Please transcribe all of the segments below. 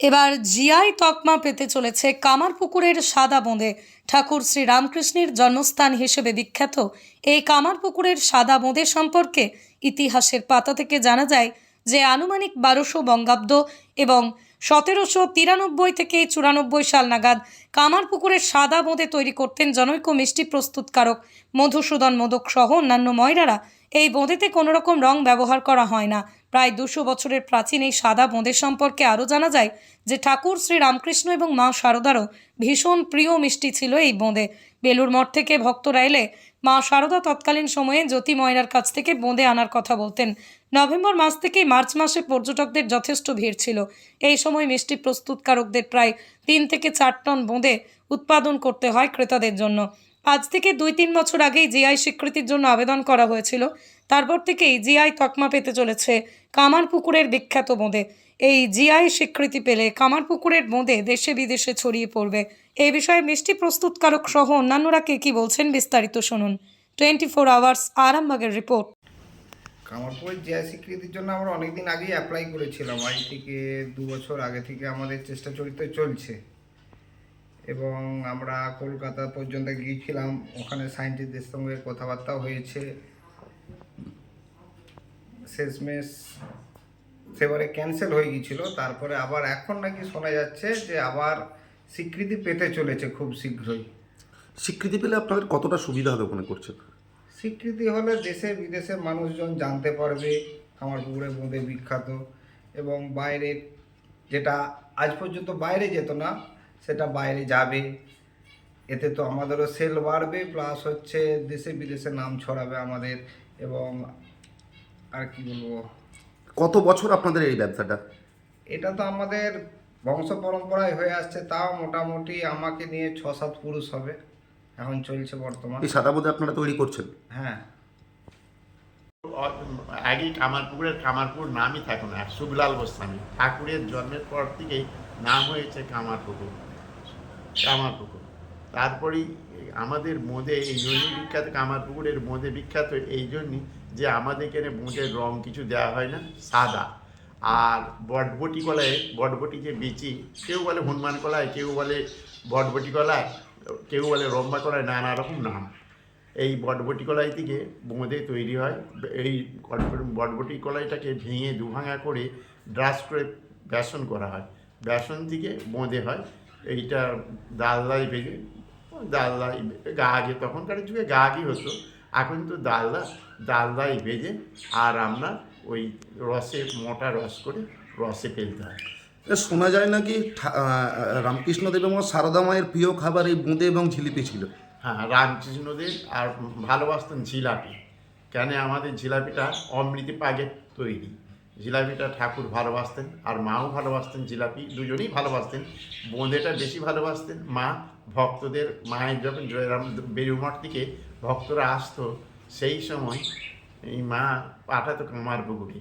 এবার জিআই তকমা পেতে চলেছে কামারপুকুরের সাদা বোঁদে ঠাকুর শ্রী রামকৃষ্ণের জন্মস্থান হিসেবে বিখ্যাত এই কামারপুকুরের সাদা বোঁদে সম্পর্কে ইতিহাসের পাতা থেকে জানা যায় যে আনুমানিক বারোশো বঙ্গাব্দ এবং সতেরোশো তিরানব্বই থেকে চুরানব্বই সাল নাগাদ কামারপুকুরের সাদা বোঁদে তৈরি করতেন জনৈক মিষ্টি প্রস্তুতকারক মধুসূদন মোদক সহ অন্যান্য ময়রারা। এই বোঁদেতে কোনো রকম রং ব্যবহার করা হয় না। প্রায় দুশো বছরের প্রাচীন এই সাদা বোঁদের সম্পর্কে আরও জানা যায় যে ঠাকুর শ্রী রামকৃষ্ণ এবং মা শারদারও ভীষণ প্রিয় মিষ্টি ছিল এই বোঁদে। বেলুর মঠ থেকে ভক্তরা এলে মা শারদা তৎকালীন সময়ে জ্যোতি ময়রার কাছ থেকে বোঁদে আনার কথা বলতেন। নভেম্বর মাস থেকে মার্চ মাসে পর্যটকদের যথেষ্ট ভিড় ছিল। এই সময় মিষ্টি প্রস্তুতকারকদের প্রায় তিন থেকে চার টন বোঁদে উৎপাদন করতে হয় ক্রেতাদের জন্য। আজ থেকে দুই তিন বছর আগেই জিআই স্বীকৃতির জন্য আবেদন করা হয়েছিল। তারপর থেকেই জিআই তকমা পেতে চলেছে কামারপুকুরের বিখ্যাত বোঁদে এই জিআই স্বীকৃতি পেলে কামারপুকুরের বোঁদে দেশে বিদেশে ছড়িয়ে পড়বে। এই বিষয়ে মিষ্টি প্রস্তুতকারক সহ অন্যান্যরা কে কী বলছেন বিস্তারিত শুনুন। টোয়েন্টি ফোর আওয়ার্স আরামবাগের রিপোর্ট। কামারপুর জেয়া স্বীকৃতির জন্য আমরা অনেকদিন আগেই অ্যাপ্লাই করেছিলাম। আজ থেকে দু বছর আগে থেকে আমাদের চেষ্টা চরিত্র চলছে। এবং আমরা কলকাতা পর্যন্ত গিয়েছিলাম। ওখানে সায়েন্টিস্টদের সঙ্গে কথাবার্তা হয়েছে। শেষমেশ সেবারে ক্যান্সেল হয়ে গিয়েছিল। তারপরে আবার এখন নাকি শোনা যাচ্ছে যে আবার স্বীকৃতি পেতে চলেছে খুব শীঘ্রই। স্বীকৃতি পেলে আপনাদের কতটা সুবিধা হবে মনে করছেন? স্বীকৃতি হলে দেশে বিদেশে মানুষজন জানতে পারবে। আমার পুকুরে বোঁদে বিখ্যাত। এবং বাইরে যেটা আজ পর্যন্ত বাইরে যেত না সেটা বাইরে যাবে। এতে তো আমাদেরও সেল বাড়বে প্লাস হচ্ছে দেশে বিদেশে নাম ছড়াবে আমাদের এবং আর কি বলব? কত বছর আপনাদের এই ব্যবসাটা? এটা তো আমাদের বংশ পরম্পরায় হয়ে আসছে তাও মোটামুটি আমাকে নিয়ে ছ সাত পুরুষ হবে এখন চলছে বর্তমান। এই সাদা বোধে আপনারা তৈরি করছেন? হ্যাঁ। আগেই কামারপুকুরের কামারপুর নামই থাকে না সুবিলাল গোস্বামী। ঠাকুরের জন্মের পর থেকেই নাম হয়েছে কামারপুকুর কামারপুকুর তারপরেই আমাদের মোদে, এই জন্যই বিখ্যাত কামারপুকুরের মোদে বিখ্যাত এই জন্যই যে আমাদের এখানে মোদের রং কিছু দেওয়া হয় না, সাদা। আর বটবটি কলায়, বটবটি যে বিচি, কেউ বলে হনুমান কলায়, কেউ বলে বটবটি কলায়, কেউ বলে রম্বা কলায়, নানা রকম নাম। এই বটবটি কলাই থেকে বোঁদে তৈরি হয়। এই বটবটি কলাইটাকে ভেঙে দুভাঙা করে ড্রাস করে বেসন করা হয়। বেসন থেকে বোঁদে হয়। এইটা ডালদাই ভেজে ডালদাই গা আগে তখনকার যুগে গা আগেই হতো এখন তো ডালদা ডালদাই ভেজে আর আমরা ওই রসে মোটা রস করে রসে ফেলতে হয়। শোনা যায় নাকি রামকৃষ্ণদেব এবং সারদা মায়ের প্রিয় খাবার এই বোঁদে এবং জিলিপি ছিল? হ্যাঁ রামকৃষ্ণদের আর ভালোবাসতেন জিলাপি কেন আমাদের জিলাপিটা অমৃতি পাগের তৈরি। জিলাপিটা ঠাকুর ভালোবাসতেন আর মাও ভালোবাসতেন জিলাপি দুজনেই ভালোবাসতেন। বোঁদেটা বেশি ভালোবাসতেন। মা ভক্তদের মায়ের যখন জয়রাম বেরুমঠ থেকে ভক্তরা আসতো সেই সময় এই মা পাঠাতো কামার পুকুরে।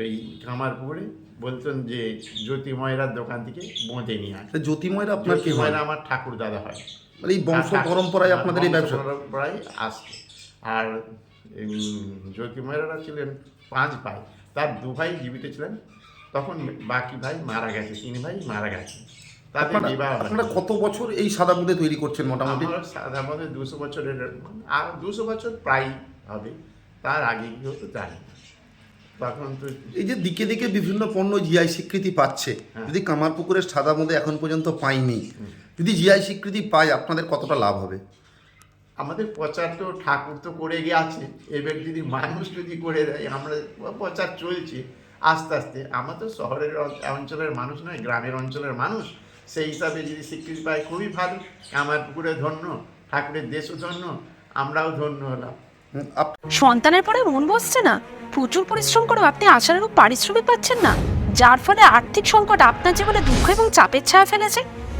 ওই কামার পুকুরে বলতেন যে জ্যোতিময়রার দোকান থেকে বোঁদে নিয়ে তা জ্যোতিময়রা আপনার কি হয়? আমার ঠাকুর দাদা হয়। মানে এই বংশ পরম্পরায় আপনাদের এই ব্যবসা? পরম্পরায় আসছে আর জ্যোতিময়রা ছিলেন পাঁচ ভাই। তার দু ভাই জীবিত ছিলেন। তখন বাকি ভাই মারা গেছে তিন ভাই মারা গেছে তাদের আপনারা বিবাহ আপনারা কত বছর এই সাদা বোঁদে তৈরি করছেন মোটামুটি? সাদা সাধারণত দুশো বছরের আর দুশো বছর প্রায় হবে। তার আগে কি হতো জানি। তখন তো এই যে দিকে দিকে বিভিন্ন পণ্য জিআই স্বীকৃতি পাচ্ছে। হ্যাঁ। যদি কামারপুকুরের সাদা বোঁদে এখন পর্যন্ত পাইনি যদি জিআই স্বীকৃতি পায় আপনাদের কতটা লাভ হবে? আমাদের প্রচার তো ঠাকুর তো করে গেছে। এবার যদি মানুষ যদি করে দেয়, আমরা প্রচার চলছে আস্তে আস্তে। আমরা তো শহরের অঞ্চলের মানুষ নয়, গ্রামের অঞ্চলের মানুষ। সেই হিসাবে যদি স্বীকৃতি পাই খুবই ভালো, আমার পুকুরে ধন্য, ঠাকুরের দেশও ধন্য, আমরাও ধন্য হলাম। সন্তানের পরে মন বসছে না। প্রচুর পরিশ্রম করেও আপনি আশানুরূপ পারিশ্রমিক পাচ্ছেন না। যার ফলে আর্থিক সংকট আপনার জীবনে দুঃখ এবং চাপের ছায়া ফেলেছে।